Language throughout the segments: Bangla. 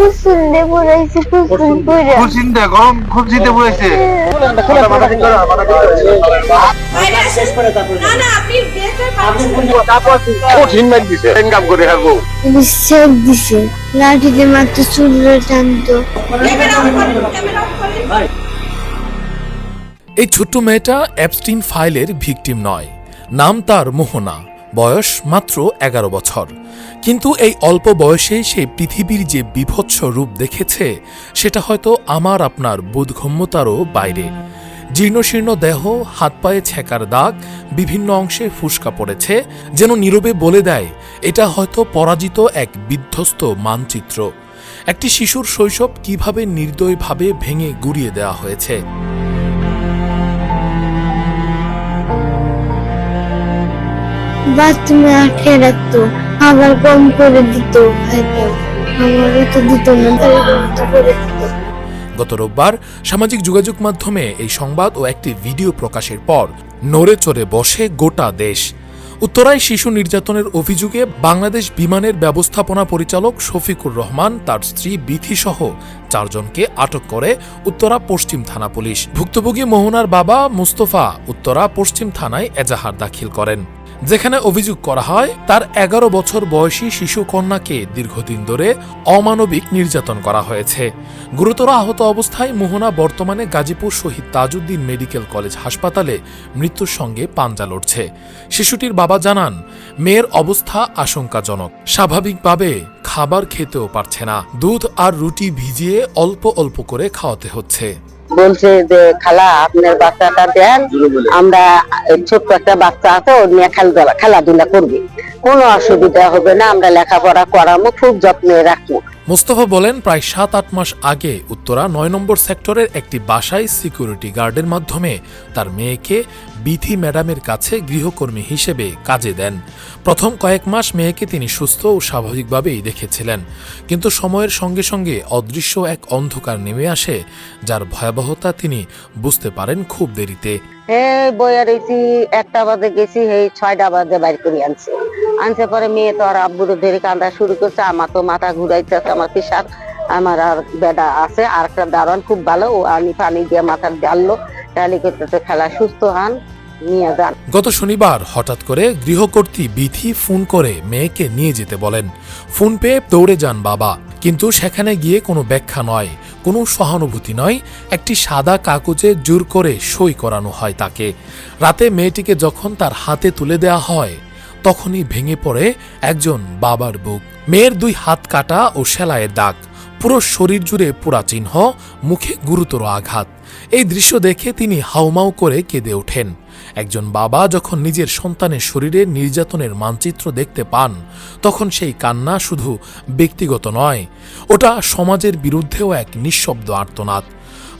কুসুন্দে কুসুন গরম কঠিন মাইক দিছে ইনকাম করে দিছে। লাঠিতে মাত্র চুলরে টানতো। এই ছোট্ট মেয়েটা অ্যাপস্টিন ফাইলের ভিকটিম নয় নাম তার মোহনা। বয়স মাত্র এগারো বছর। কিন্তু এই অল্প বয়সেই সে পৃথিবীর যে বিভৎস রূপ দেখেছে, সেটা হয়তো আমার আপনার বোধগম্যতারও বাইরে। জীর্ণশীর্ণ দেহ, হাত পায়ে ছেকার দাগ, বিভিন্ন অংশে ফুসকা পড়েছে, যেন নীরবে বলে দেয়, এটা হয়তো পরাজিত এক বিধ্বস্ত মানচিত্র। একটি শিশুর শৈশব কীভাবে নির্দয়ভাবে ভেঙে গুড়িয়ে দেওয়া হয়েছে? বাথরুমে আটকে রাখতো, আবার কম করে দিত আমারও তো দিত না করে গত রোববার সামাজিক যোগাযোগ মাধ্যমে এই সংবাদ ও একটি ভিডিও প্রকাশের পর নড়ে চড়ে বসে গোটা দেশ। উত্তরায় শিশু নির্যাতনের অভিযোগে বাংলাদেশ বিমানের ব্যবস্থাপনা পরিচালক শফিকুর রহমান তার স্ত্রী বিথি সহ চারজনকে আটক করে উত্তরা পশ্চিম থানা পুলিশ। ভুক্তভোগী মোহনার বাবা মুস্তফা উত্তরা পশ্চিম থানায় এজাহার দাখিল করেন। যেখানে অভিযোগ করা হয়, তার এগারো বছর বয়সী শিশু কন্যাকে দীর্ঘদিন ধরে অমানবিক নির্যাতন করা হয়েছে। গুরুতর আহত অবস্থায় মোহনা বর্তমানে গাজীপুর শহীদ তাজউদ্দিন মেডিকেল কলেজ হাসপাতালে মৃত্যুর সঙ্গে পাঞ্জা লড়ছে। শিশুটির বাবা জানান, মেয়ের অবস্থা আশঙ্কাজনক। স্বাভাবিকভাবে খাবার খেতেও পারছে না। দুধ আর রুটি ভিজিয়ে অল্প অল্প করে খাওয়াতে হচ্ছে। বলছে যে, খালা, আপনার বাচ্চাটা দেন, আমরা ছোট্ট একটা বাচ্চা আছে, ওর নিয়ে খেলাধুলা খেলাধুলা করবে। কোনো অসুবিধা হবে না, আমরা লেখাপড়া করামো খুব যত্নে রাখব। মোস্তফা বলেন, প্রায় সাত, আট মাস আগে উত্তরা নয় নম্বর সেক্টরের একটি বাসায় সিকিউরিটি গার্ডের মাধ্যমে তার মেয়েকে বিথি ম্যাডামের কাছে গৃহকর্মী হিসেবে কাজে দেন। প্রথম কয়েক মাস মেয়েকে তিনি সুস্থ ও স্বাভাবিকভাবেই দেখেছিলেন। কিন্তু সময়ের সঙ্গে সঙ্গে অদৃশ্য এক অন্ধকার নেমে আসে, যার ভয়াবহতা তিনি বুঝতে পারেন খুব দেরিতে। হে বইয়া একটা বাজে গেছি এই ছয়টা বাজে বাইর করে আনছে। আনছে পরে মেয়ে তো আর আব্বুরে ধরে কান্দা শুরু করছে, আমার তো মাথা ঘুরাইতেছে আমার পিসাব আমার আর বেডা আছে, আর একটা দারোয়ান খুব ভালো, ও আনি পানি দিয়ে মাথা ডাললো ডালি করতেছে, খেলা সুস্থ হন গত শনিবার হঠাৎ করে গৃহকর্ত্রী বিথি ফোন করে মেয়েকে নিয়ে যেতে বলেন। ফোন পেয়ে দৌড়ে যান বাবা, কিন্তু সেখানে গিয়ে কোনো ব্যাখ্যা নয়, কোনো সহানুভূতি নয়, একটি সাদা কাগজে জোর করে সই করানো হয় তাকে। রাতে মেয়েটিকে যখন তার হাতে তুলে দেওয়া হয় তখনই ভেঙে পড়ে একজন বাবার বুক। মেয়ের দুই হাত কাটা ও সেলাইয়ের দাগ। পুরো শরীর জুড়ে পোড়া চিহ্ন, মুখে গুরুতর আঘাত। এই দৃশ্য দেখে তিনি হাউমাউ করে কেঁদে ওঠেন। একজন বাবা যখন নিজের সন্তানের শরীরে নির্যাতনের মানচিত্র দেখতে পান, তখন সেই কান্না শুধু ব্যক্তিগত নয়, ওটা সমাজের বিরুদ্ধেও এক নিঃশব্দ আর্তনাদ।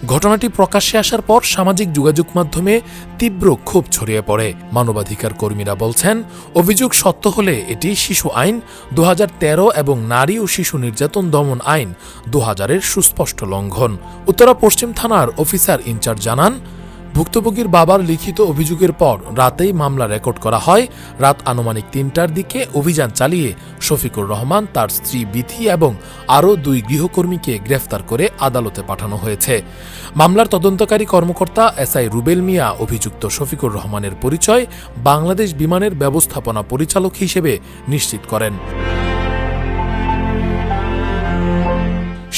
ঘটনাটি প্রকাশ্যে আসার পর সামাজিক যোগাযোগ মাধ্যমে তীব্র ক্ষোভ ছড়িয়ে পড়ে। মানবাধিকার কর্মীরা বলছেন, অভিযোগ সত্য হলে এটি শিশু আইন দু হাজার তেরো এবং নারী ও শিশু নির্যাতন দমন আইন দু হাজারের সুস্পষ্ট লঙ্ঘন। উত্তরা পশ্চিম থানার অফিসার ইনচার্জ জানান ভুক্তভোগীর বাবার লিখিত অভিযোগের পর রাতেই মামলা রেকর্ড করা হয়। রাত আনুমানিক তিনটার দিকে অভিযান চালিয়ে শফিকুর রহমান তার স্ত্রী বিথি এবং আরও দুই গৃহকর্মীকে গ্রেফতার করে আদালতে পাঠানো হয়েছে। মামলার তদন্তকারী কর্মকর্তা এসআই রুবেল মিয়া, অভিযুক্ত শফিকুর রহমানের পরিচয় বাংলাদেশ বিমানের ব্যবস্থাপনা পরিচালক হিসেবে নিশ্চিত করেন।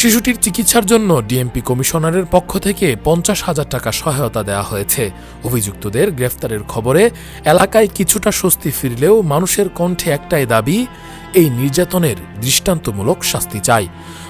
শিশুটির চিকিৎসার জন্য ডিএমপি কমিশনারের পক্ষ থেকে পঞ্চাশ হাজার টাকা সহায়তা দেওয়া হয়েছে। অভিযুক্তদের গ্রেফতারের খবরে এলাকায় কিছুটা স্বস্তি ফিরলেও মানুষের কণ্ঠে একটাই দাবি, এই নির্যাতনের দৃষ্টান্তমূলক শাস্তি চাই।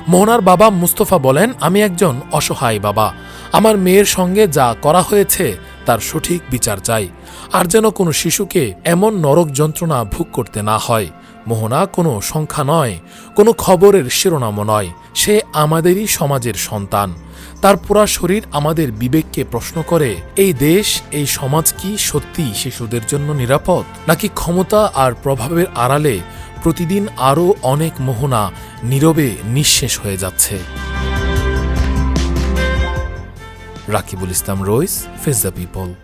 মোহনার বাবা মুস্তফা বলেন, আমি একজন অসহায় বাবা। আমার মেয়ের সঙ্গে যা করা হয়েছে, তার সঠিক বিচার চাই। আর যেন কোনো শিশুকে এমন নরক যন্ত্রণা ভোগ করতে না হয়। মোহনা কোনো সংখ্যা নয়, কোনো খবরের শিরোনামও নয়। সে আমাদেরই সমাজের সন্তান। তার পুরা শরীর আমাদের বিবেককে প্রশ্ন করে, এই দেশ, এই সমাজ কি সত্যি শিশুদের জন্য নিরাপদ? নাকি ক্ষমতা আর প্রভাবের আড়ালে প্রতিদিন আরও অনেক মোহনা নীরবে নিঃশেষ হয়ে যাচ্ছে? Rakibul Islam Rais face the people.